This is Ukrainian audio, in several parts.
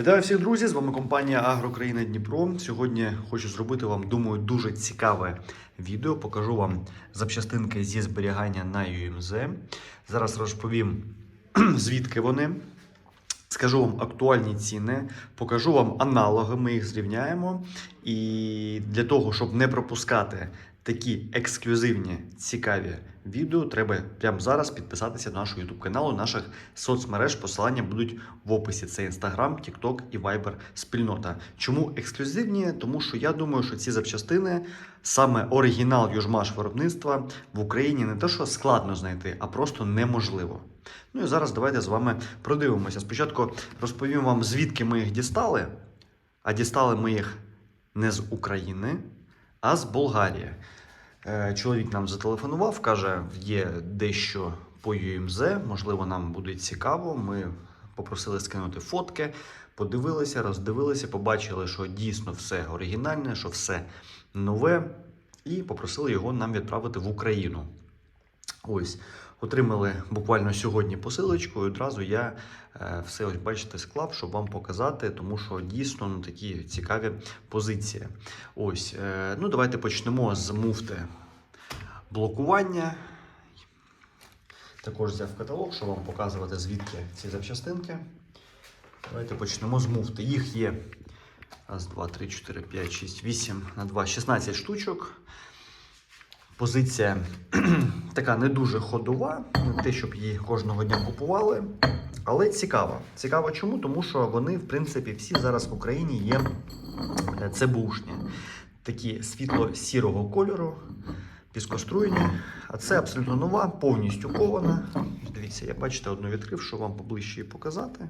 Вітаю всіх друзі! З вами компанія Агрокраїна Дніпро. Сьогодні хочу зробити вам, думаю, дуже цікаве відео. Покажу вам запчастинки зі зберігання на UMZ. Зараз розповім, звідки вони. Скажу вам актуальні ціни, покажу вам аналоги, ми їх зрівняємо. І для того, щоб не пропускати такі ексклюзивні цікаві відео, треба прямо зараз підписатися до нашого YouTube каналу, наших соцмереж. Посилання будуть в описі. Це Instagram, TikTok і Viber спільнота. Чому ексклюзивні? Тому що я думаю, що ці запчастини, саме оригінал Южмаш виробництва в Україні не те, що складно знайти, а просто неможливо. Ну і зараз давайте з вами продивимося. Спочатку розповім вам, звідки ми їх дістали. А дістали ми їх не з України, а з Болгарії. Е, Чоловік нам зателефонував, каже, є дещо по ЮМЗ, можливо, нам буде цікаво. Ми попросили скинути фотки, подивилися, роздивилися, побачили, що дійсно все оригінальне, що все нове, і попросили його нам відправити в Україну. Ось, отримали буквально сьогодні посилочку, і одразу я е, все ось бачите склав, щоб вам показати, тому що дійсно ну, такі цікаві позиції. Ось, е, ну давайте почнемо з муфти блокування. Також взяв каталог, щоб вам показувати, звідки ці запчастинки. Давайте почнемо з муфти. Їх є раз, два, три, чотири, п'ять, шість, вісім на два, 16 штучок. Позиція така не дуже ходова, не те, щоб її кожного дня купували. Але цікава. Цікаво чому? Тому що вони, в принципі, всі зараз в Україні є е, цебушні. Такі світло-сірого кольору, піскоструйні. А це абсолютно нова, повністю кована. Дивіться, я бачите, одну відкрив, щоб вам поближче її показати.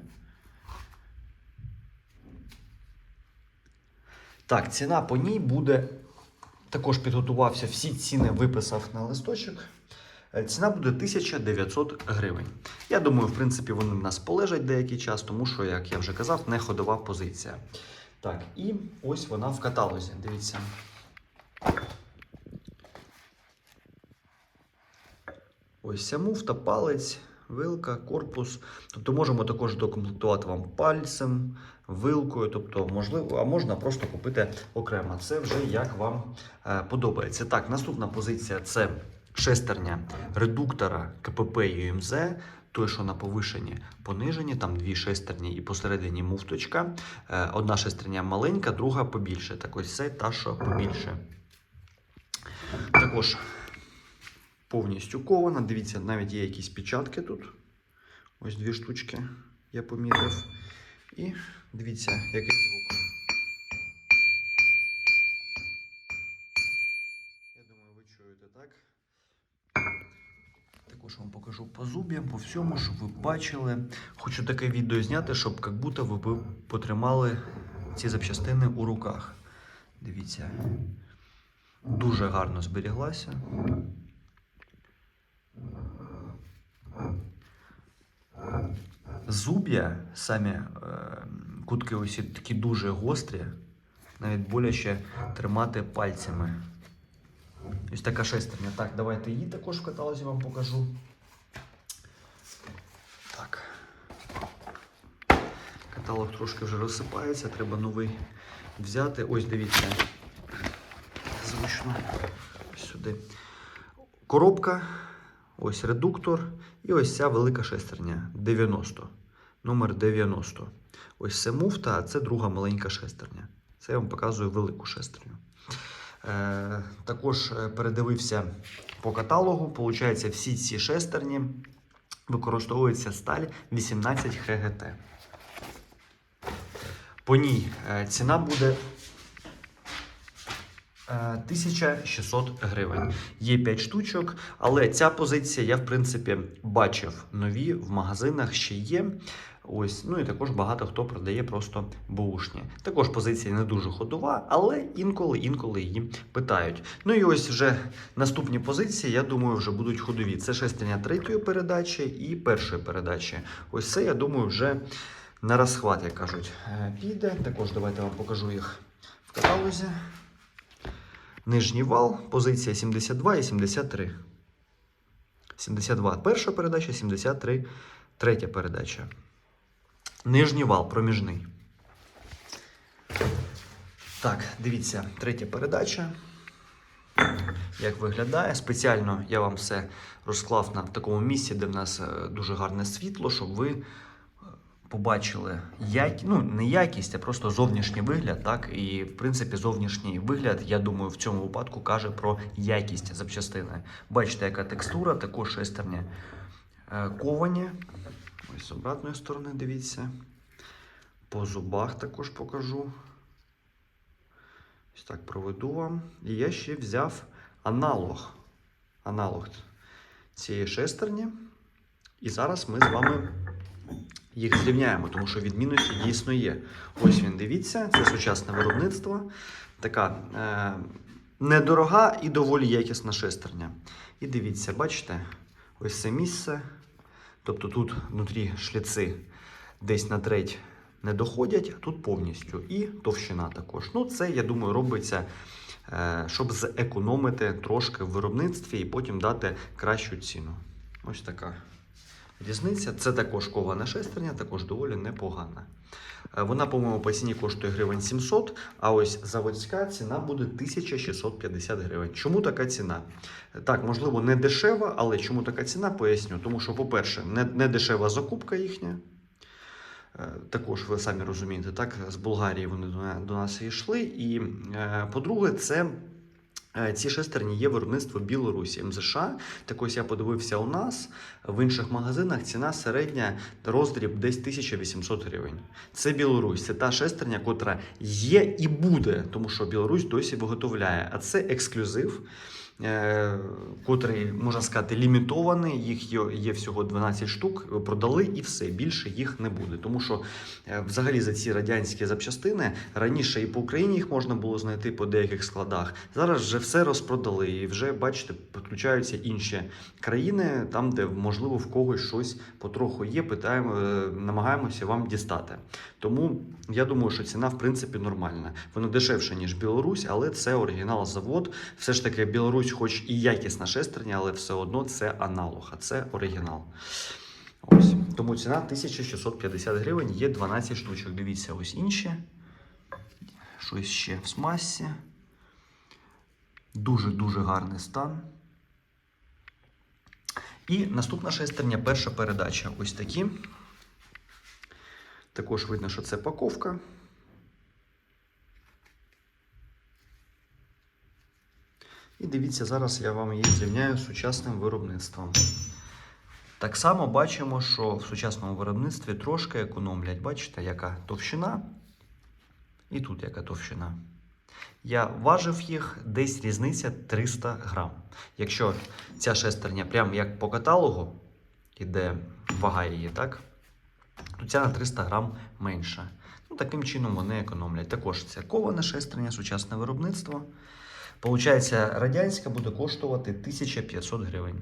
Так, ціна по ній буде. Також підготувався, всі ціни виписав на листочок. Е, Ціна буде 1900 гривень. Я думаю, в принципі, вони в нас полежать деякий час, тому що, як я вже казав, не ходова позиція. Так, і ось вона в каталозі. Дивіться. Ось ця муфта, палець, вилка, корпус. Тобто можемо також докомплектувати вам пальцем, вилкою, тобто можливо, а можна просто купити окремо. Це вже як вам е, подобається. Так, наступна позиція це шестерня редуктора КПП UMZ. Той, що на повишенні понижені, там дві шестерні і посередині муфточка. Е, Одна шестерня маленька, друга побільше. Так ось це та, що побільше. Також повністю кована. Дивіться, навіть є якісь печатки тут. Ось дві штучки я помітив. І дивіться, який звук. Я думаю, ви чуєте так. Також вам покажу по зуб'ям, по всьому, щоб ви бачили. Хочу таке відео зняти, щоб як будто ви потримали ці запчастини у руках. Дивіться. Дуже гарно зберіглася. Зуб'я самі е, кутки ось такі дуже гострі, навіть боляче тримати пальцями. Ось така шестерня. Так, давайте її також в каталозі вам покажу. Так. Каталог трошки вже розсипається, треба новий взяти. Ось дивіться. Зручно. Сюди. Коробка, ось редуктор і ось ця велика шестерня 90. Номер 90. Ось це муфта, а це друга маленька шестерня. Це я вам показую велику шестерню. Е, також е, передивився по каталогу. Получається, всі ці шестерні використовується сталь 18 ХГТ. По ній е, ціна буде 1600 гривень. Є 5 штучок, але ця позиція я, в принципі, бачив нові в магазинах ще є. Ось, ну і також багато хто продає просто бушні. Також позиція не дуже ходова, але інколи-інколи її питають. Ну і ось вже наступні позиції, я думаю, вже будуть ходові. Це шестерня третьої передачі і першої передачі. Ось це, я думаю, вже на розхват, як кажуть, е, піде. Також давайте вам покажу їх в каталозі. Нижній вал, позиція 72 і 73. 72 перша передача, 73 третя передача. Нижній вал проміжний. Так, дивіться, третя передача. Як виглядає? Спеціально я вам все розклав на такому місці, де в нас е, дуже гарне світло, щоб ви побачили як... ну, не якість, а просто зовнішній вигляд. Так? І в принципі, зовнішній вигляд, я думаю, в цьому випадку каже про якість запчастини. Бачите, яка текстура, також шестерні е, ковані. Ось з обратної сторони дивіться. По зубах також покажу. Ось так проведу вам. І я ще взяв аналог. Аналог цієї шестерні. І зараз ми з вами їх зрівняємо, тому що відмінності дійсно є. Ось він, дивіться, це сучасне виробництво. Така е, недорога і доволі якісна шестерня. І дивіться, бачите, ось це місце. Тобто тут внутрі шліци десь на треть не доходять, а тут повністю. І товщина також. Ну, це, я думаю, робиться, е, щоб зекономити трошки в виробництві і потім дати кращу ціну. Ось така різниця. Це також кована шестерня, також доволі непогана. Е, Вона, по-моєму, по ціні коштує гривень 700, а ось заводська ціна буде 1650 гривень. Чому така ціна? Так, можливо, не дешева, але чому така ціна, поясню. Тому що, по-перше, не, не дешева закупка їхня. Е, Також ви самі розумієте, так, з Болгарії вони до нас йшли. І е, по-друге, це ці шестерні є виробництво Білорусі МЗШ. Так ось я подивився у нас в інших магазинах ціна середня роздріб десь 1800 гривень. Це Білорусь, це та шестерня, котра є і буде, тому що Білорусь досі виготовляє. А це ексклюзив. Е, Котрий, можна сказати, лімітований, їх є, всього 12 штук, продали і все, більше їх не буде. Тому що е, взагалі за ці радянські запчастини раніше і по Україні їх можна було знайти по деяких складах. Зараз вже все розпродали, і вже бачите, підключаються інші країни, там, де можливо в когось щось потроху є. Питаємо, е, намагаємося вам дістати. Тому я думаю, що ціна в принципі нормальна. Вона дешевша ніж Білорусь, але це оригінал завод. Все ж таки, Білорусь, хоч і якісна шестерня, але все одно це аналог, а це оригінал. Ось тому ціна 1650 гривень, є 12 штучок. Дивіться, ось інші. Щось ще в смазці. Дуже-дуже гарний стан. І наступна шестерня, перша передача. Ось такі. Також видно, що це паковка. І дивіться, зараз я вам її зрівняю з сучасним виробництвом. Так само бачимо, що в сучасному виробництві трошки економлять. Бачите, яка товщина, і тут яка товщина. Я важив їх десь різниця 300 грам. Якщо ця шестерня, прямо як по каталогу, іде вага її, так? То ця на 300 грам менша. Ну, таким чином вони економлять. Також це коване шестерня, сучасне виробництво. Получається, радянська буде коштувати 1500 гривень.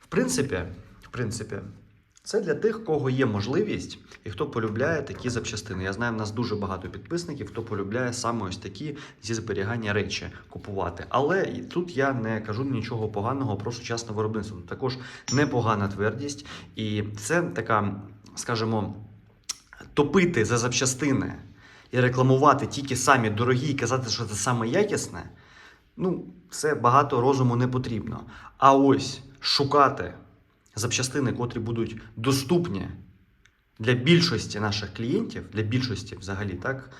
В принципі, в принципі, це для тих, кого є можливість і хто полюбляє такі запчастини. Я знаю, в нас дуже багато підписників, хто полюбляє саме ось такі зі зберігання речі купувати. Але тут я не кажу нічого поганого про сучасне виробництво. Також непогана твердість, і це така, скажімо, топити за запчастини і рекламувати тільки самі дорогі і казати, що це саме якісне. Ну, це багато розуму не потрібно. А ось шукати запчастини, котрі будуть доступні для більшості наших клієнтів, для більшості взагалі, так,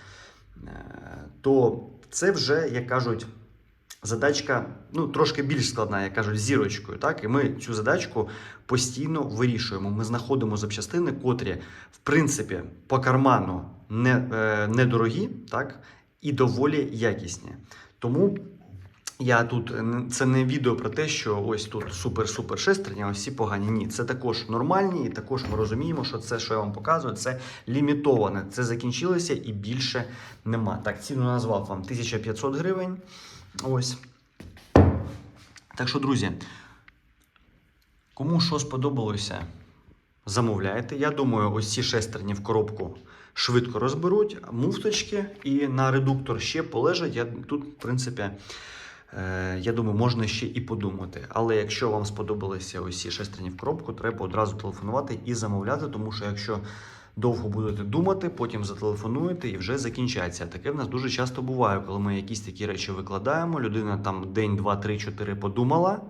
е, то це вже, як кажуть, задачка ну, трошки більш складна, як кажуть, зірочкою. Так? І ми цю задачку постійно вирішуємо. Ми знаходимо запчастини, котрі, в принципі, по карману не, е, недорогі, так? і доволі якісні. Тому я тут це не відео про те, що ось тут супер-супер шестерня, ось всі погані. Ні, це також нормальні, і також ми розуміємо, що це, що я вам показую, це лімітоване. Це закінчилося і більше нема. Так, ціну назвав вам 1500 гривень. Ось. Так що, друзі, кому що сподобалося, замовляйте. Я думаю, ось ці шестерні в коробку швидко розберуть, муфточки і на редуктор ще полежать. Я тут, в принципі. Е, Я думаю, можна ще і подумати. Але якщо вам сподобалися ось ці шестерні в коробку, треба одразу телефонувати і замовляти, тому що якщо довго будете думати, потім зателефонуєте і вже закінчаться. Таке в нас дуже часто буває, коли ми якісь такі речі викладаємо. Людина там день, два, три, чотири подумала.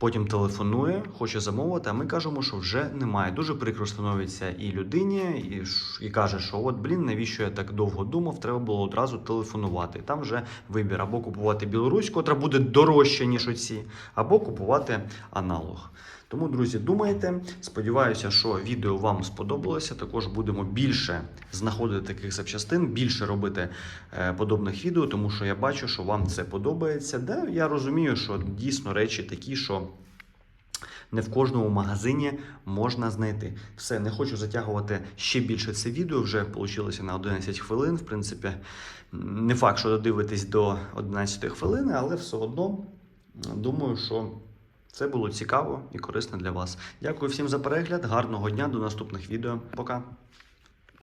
Потім телефонує, хоче замовити, а ми кажемо, що вже немає. Дуже прикро становиться і людині, і, і каже, що от блін, навіщо я так довго думав, треба було одразу телефонувати. Там вже вибір або купувати білоруську, котра буде дорожча, ніж оці, або купувати аналог. Тому, друзі, думайте. Сподіваюся, що відео вам сподобалося. Також будемо більше знаходити таких запчастин, більше робити е, подобних відео, тому що я бачу, що вам це подобається. Да, я розумію, що дійсно речі такі, що. Не в кожному магазині можна знайти. Все, не хочу затягувати ще більше це відео. Вже вийшло на 11 хвилин. В принципі, не факт, що додивитесь до 11 хвилини, але все одно думаю, що це було цікаво і корисно для вас. Дякую всім за перегляд. Гарного дня, до наступних відео. Пока.